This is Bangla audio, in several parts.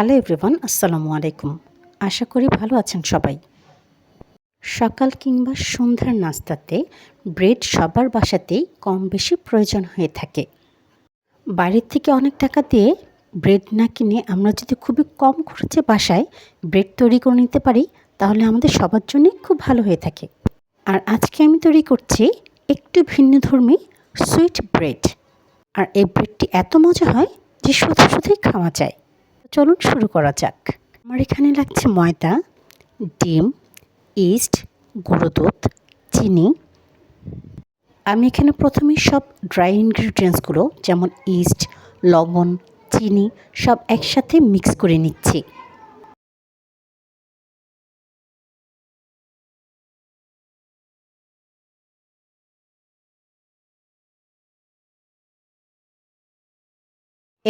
হ্যালো এভরিওয়ান, আসসালামু আলাইকুম। আশা করি ভালো আছেন সবাই। সকাল কিংবা সন্ধ্যার নাস্তাতে ব্রেড সবার বাসাতেই কম বেশি প্রয়োজন হয়ে থাকে। বাড়ির থেকে অনেক টাকা দিয়ে ব্রেড না কিনে আমরা যদি খুবই কম খরচে বাসায় ব্রেড তৈরি করে নিতে পারি, তাহলে আমাদের সবার জন্যই খুব ভালো হয়ে থাকে। আর আজকে আমি তৈরি করছি একটু ভিন্ন ধর্মী সুইট ব্রেড। আর এই ব্রেডটি এত মজা হয় যে শুধু শুধুই খাওয়া যায়। চলুন শুরু করা যাক। আমার এখানে লাগছে ময়দা, ডিম, ইস্ট, গুঁড়ো দুধ, চিনি। আমি এখানে প্রথমে সব ড্রাই ইনগ্রিডিয়েন্টসগুলো, যেমন ইস্ট, লবণ, চিনি, সব একসাথে মিক্স করে নিচ্ছি।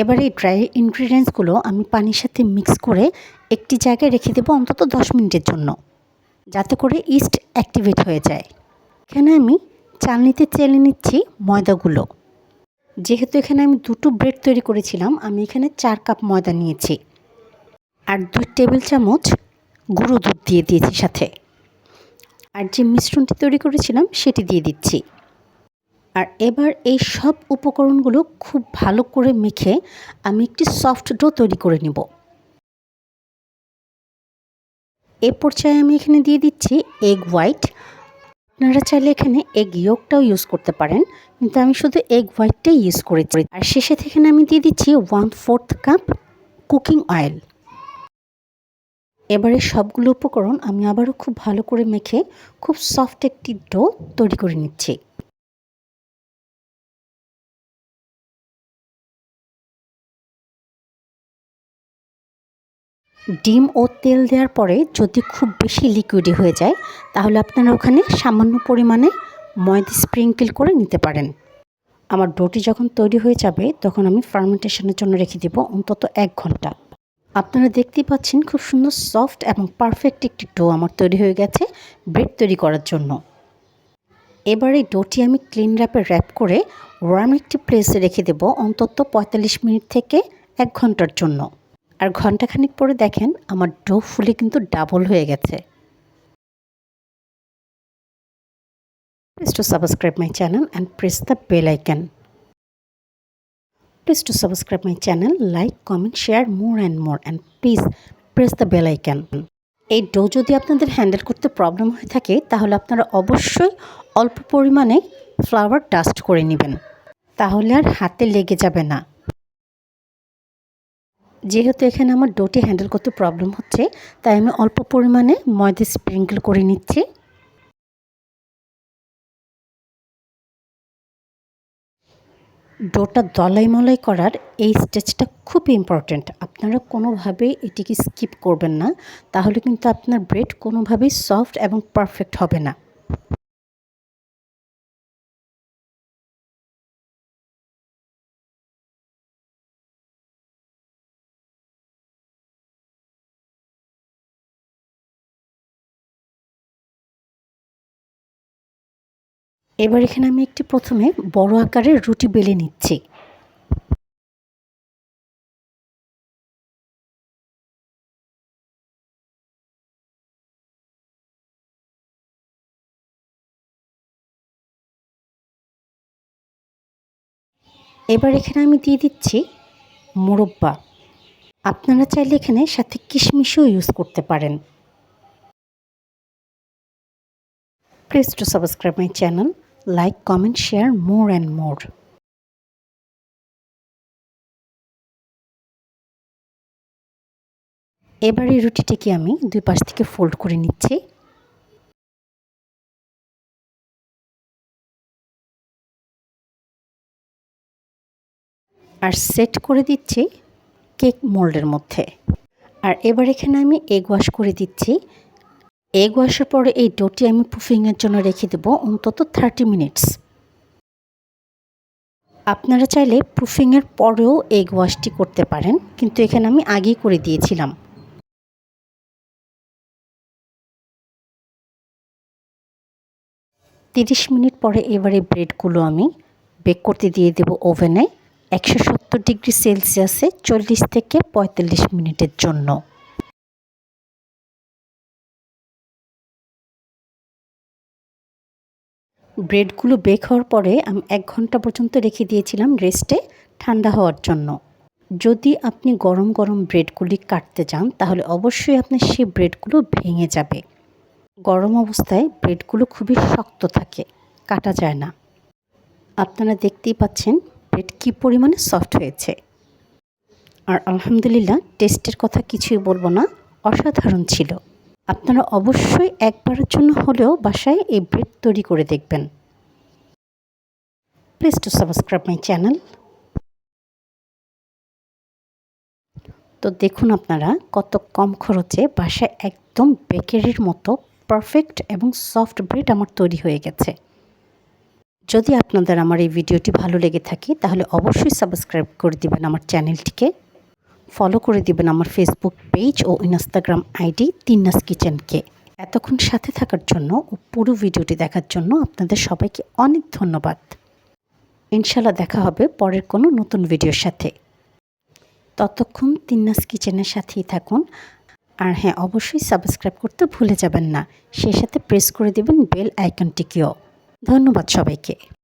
এবার এই ড্রাই ইনগ্রিডিয়েন্টসগুলো আমি পানির সাথে মিক্স করে একটি জায়গায় রেখে দেবো অন্তত দশ মিনিটের জন্য, যাতে করে ইস্ট অ্যাক্টিভেট হয়ে যায়। এখানে আমি চালনিতে চেলে নিচ্ছি ময়দাগুলো। যেহেতু এখানে আমি দুটো ব্রেড তৈরি করেছিলাম, আমি এখানে চার কাপ ময়দা নিয়েছি আর দুই টেবিল চামচ গুঁড়ো দুধ দিয়ে দিয়েছি সাথে। আর যে মিশ্রণটি তৈরি করেছিলাম, সেটি দিয়ে দিচ্ছি। আর এবার এই সব উপকরণগুলো খুব ভালো করে মেখে আমি একটি সফট ডো তৈরি করে নিব। এ পর্যায়ে আমি এখানে দিয়ে দিচ্ছি এগ হোয়াইট আপনারা চাইলে এখানে এগ ইয়োগটাও ইউজ করতে পারেন, কিন্তু আমি শুধু এগ হোয়াইটটাই ইউজ করেছি। আর শেষে থেকে আমি দিয়ে দিচ্ছি one fourth cup cooking oil এবারে সবগুলো উপকরণ আমি আবারও খুব ভালো করে মেখে খুব সফট একটি ডো তৈরি করে নিচ্ছি। ডিম ও তেল দেওয়ার পরে যদি খুব বেশি লিকুইডি হয়ে যায়, তাহলে আপনারা ওখানে সামান্য পরিমাণে ময়দা স্প্রিঙ্কেল করে নিতে পারেন। আমার ডোটি যখন তৈরি হয়ে যাবে, তখন আমি ফার্মেন্টেশনের জন্য রেখে দেব অন্তত এক ঘণ্টা। আপনারা দেখতেই পাচ্ছেন খুব সুন্দর সফট এবং পারফেক্ট একটি ডো আমার তৈরি হয়ে গেছে ব্রেড তৈরি করার জন্য। এবার এই ডোটি আমি ক্লিন র্যাপে র্যাপ করে ওয়ার্ম একটি প্লেসে রেখে দেব অন্তত পঁয়তাল্লিশ মিনিট থেকে এক ঘণ্টার জন্য। আর ঘন্টাখানিক পরে দেখেন আমার ডো ফুলে কিন্তু ডাবল হয়ে গেছে। Please to subscribe my channel and press the bell icon please to subscribe my channel like comment share more and more and please press the bell icon এই ডো যদি আপনাদের হ্যান্ডেল করতে প্রবলেম হয়ে থাকে, তাহলে আপনারা অবশ্যই অল্প পরিমাণে ফ্লাওয়ার ডাস্ট করে নেবেন। তাহলে আর হাতে লেগে যাবে না। যেহেতু এখানে আমার ডোটি হ্যান্ডেল করতে প্রবলেম হচ্ছে, তাই আমি অল্প পরিমাণে ময়দা স্প্রিঙ্কল করে নিচ্ছি। ডোটা দলাই মলাই করার এই স্টেজটা খুব ইম্পর্ট্যান্ট। আপনারা কোনোভাবেই এটিকে স্কিপ করবেন না, তাহলে কিন্তু আপনার ব্রেড কোনোভাবেই সফট এবং পারফেক্ট হবে না। এবার এখানে আমি একটি প্রথমে বড় আকারের রুটি বেলে নিচ্ছি। এবার এখানে আমি দিয়ে দিচ্ছি মোরব্বা। আপনারা চাইলে এখানে সাথে কিশমিশও ইউজ করতে পারেন। Please to subscribe my channel. Like, comment, share more and more. এবার এই রুটিটিকে আমি দুই পাশ থেকে ফোল্ড করে নিচ্ছি? আর সেট করে দিচ্ছি কেক মোল্ডের মধ্যে। আর এবার এখানে আমি এগ ওয়াশ করে দিচ্ছি এগ ওয়াশের পরে এই ডোটি আমি পুফিংয়ের জন্য রেখে দেবো, অন্তত থার্টি মিনিটস আপনারা চাইলে প্রুফিংয়ের পরেও এগ ওয়াশটি করতে পারেন, কিন্তু এখানে আমি আগেই করে দিয়েছিলাম। তিরিশ মিনিট পরে এবারে ব্রেডগুলো আমি বেক করতে দিয়ে দেবো ওভেনে, একশো সত্তর ডিগ্রি সেলসিয়াসে চল্লিশ থেকে পঁয়তাল্লিশ মিনিটের জন্য। ব্রেডগুলো বেক হওয়ার পরে আমি এক ঘণ্টা পর্যন্ত রেখে দিয়েছিলাম রেস্টে ঠান্ডা হওয়ার জন্য। যদি আপনি গরম গরম ব্রেডগুলি কাটতে চান তাহলে অবশ্যই আপনার সেই ব্রেডগুলো ভেঙে যাবে। গরম অবস্থায় ব্রেডগুলো খুবই শক্ত থাকে, কাটা যায় না। আপনারা দেখতেই পাচ্ছেন ব্রেড কী পরিমাণে সফট হয়েছে। আর আলহামদুলিল্লাহ, টেস্টের কথা কিছুই বলব না, অসাধারণ ছিল। আপনারা অবশ্যই একবারের জন্য হলেও বাসায় এই ব্রেড তৈরি করে দেখবেন। Please to subscribe my channel তো দেখুন আপনারা কত কম খরচে বাসায় একদম বেকারির মতো পারফেক্ট এবং সফট ব্রেড আমার তৈরি হয়ে গেছে। যদি আপনাদের আমার এই ভিডিওটি ভালো লেগে থাকে, তাহলে অবশ্যই সাবস্ক্রাইব করে দিবেন আমার চ্যানেলটিকে ফলো করে দিবেন আমার ফেসবুক পেজ ও ইনস্টাগ্রাম আইডি তিন্নাস কিচেনকে এতক্ষণ সাথে থাকার জন্য ও পুরো ভিডিওটি দেখার জন্য আপনাদের সবাইকে অনেক ধন্যবাদ। ইনশাল্লাহ দেখা হবে পরের কোনো নতুন ভিডিওর সাথে। ততক্ষণ তিন্নাস কিচেনের সাথেই থাকুন। আর হ্যাঁ অবশ্যই সাবস্ক্রাইব করতে ভুলে যাবেন না। সেই সাথে প্রেস করে দেবেন বেল আইকনটিকেও ধন্যবাদ সবাইকে।